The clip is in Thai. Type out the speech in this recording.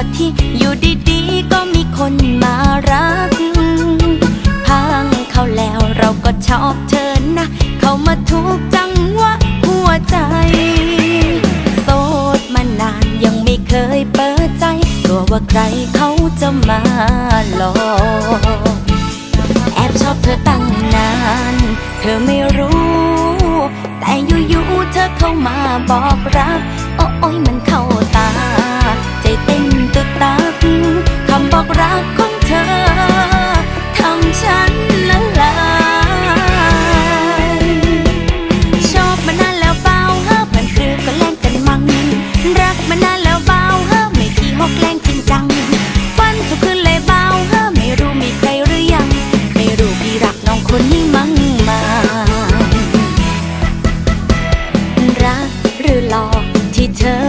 อที่อยู่ดีๆ ก็มีคนมารักพังเขาแล้วเราก็ชอบเธอนะ เขามาทุกจังวะหัวใจ โสดมานานยังไม่เคยเปิดใจ กลัวว่าใครเขาจะมาหลอกแอบชอบเธอตั้งนาน เธอไม่รู้ แต่อยู่ๆเธอเข้ามาบอกรักโอ้ยแม่ อกรักของเธอทำฉันละลายชอบมานานแล้วเบาเฮ้อผันเอนคือก็เล่นกันมั่งรักมานานแล้วเบาเฮ้อไม่ขี้หกแรงจริงจังฟันทุกคืนเลยเบาเฮ้อไม่รู้มีใครหรือยัง ไม่รู้พี่รักน้องคนนี้มั่งมารักหรือหลอกที่เธอ